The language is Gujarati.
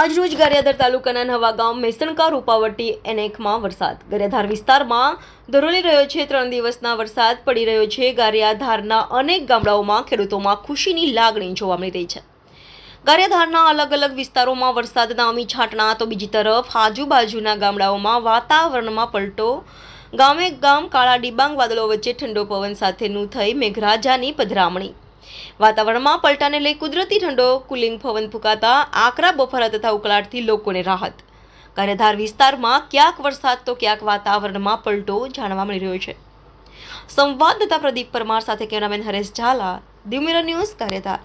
આજરોજ ગારિયાધાર તાલુકાના નવા ગામ મેસણકા રૂપાવટી એનેકમાં વરસાદ. ગારિયાધાર વિસ્તારમાં ધરોલી રહ્યો છે, ત્રણ દિવસના વરસાદ પડી રહ્યો છે. ગારિયાધારના અનેક ગામડાઓમાં ખેડૂતોમાં ખુશીની લાગણી જોવા મળી રહી છે. ગારિયાધારના અલગ અલગ વિસ્તારોમાં વરસાદના અમી છાંટણા, તો બીજી તરફ આજુબાજુના ગામડાઓમાં વાતાવરણમાં પલટો, ગામે ગામ કાળા ડિબાંગ વાદળો વચ્ચે ઠંડો પવન સાથેનું થઈ મેઘરાજાની પધરામણી. વાતાવરણમાં પલટાને લઈ કુદરતી ઠંડો, કુલિંગ પવન ફૂંકાતા આકરા બફારા તથા ઉકળાટથી લોકોને રાહત. કાર્યધાર વિસ્તારમાં ક્યાંક વરસાદ તો ક્યાંક વાતાવરણમાં પલટો જાણવા મળી રહ્યો છે. સંવાદદાતા પ્રદીપ પરમાર સાથે કેમેરામેન હરેશ ઝાલા દિમેરા ન્યૂઝ કાર્યધાર.